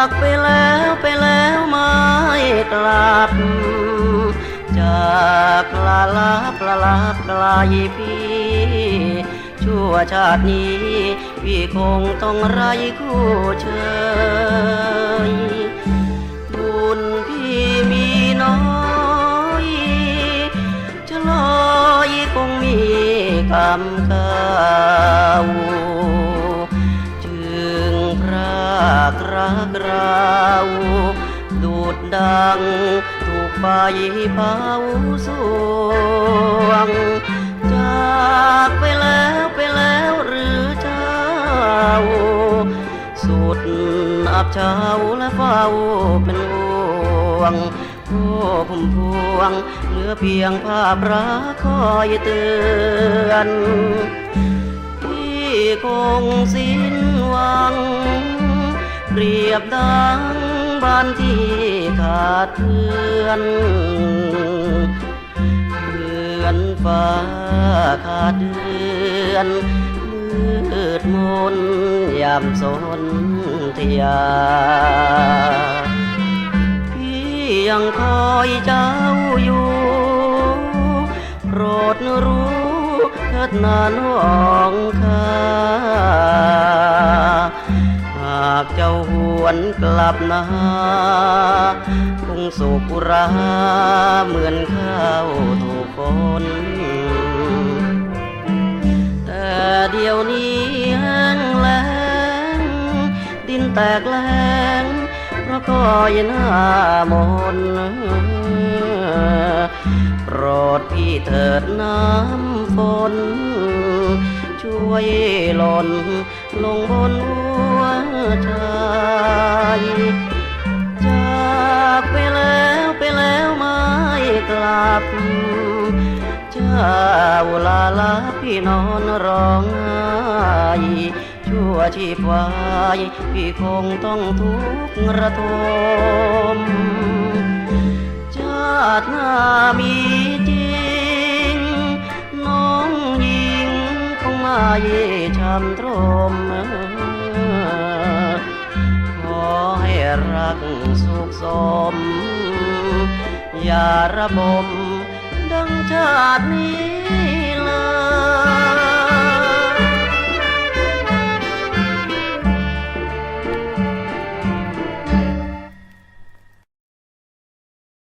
ากไปแล้วไปแล้วไม่กลับ จากลาลาลาลาปลายพี่ชั่วชาตินี้ พี่คงต้องไร้คู่เชยบุญพี่มีน้อยจะลอยคงมีกรรมกิน ง ถูกไฟเผาสวง จากไปแล้วไปแล้วหรือเจ้า สุดอับเช้าและเฝ้าเป็นห่วงโอ้พุ่มพวง เหลือเพียงภาพรักคอยเตือนที่คงสิ้นหวัง เปรียบดังบ้านที่ ขาดเพื่อนเหมือนฟ้าขาดเดือนมืดมนยามสนธยพี่ยังคอยเจ้าอยู่ โปรดรู้เถิดนาน้องคาากเจ้าหวนกลับนาคงสุขราเหมือนข้าวถูกฝนแต่เดี๋ยวนี้แห้งแล้ง ดินแตกแล้งเพราะคอยน้ามนต์โปรดพี่เถิดน้ำฝนช่วยหล่นลงบน หัวใจากไปแล้วไปแล้วไม่กลับ เจ้าลาลาพี่นอนร้องไห้ชั่วชีพวายพี่คงต้องทุกข์ระทมชาติหน้ามีจริง น้องหญิงคงไม่ช้ำตรม กสุขสม อย่าระบมดังชาตินี้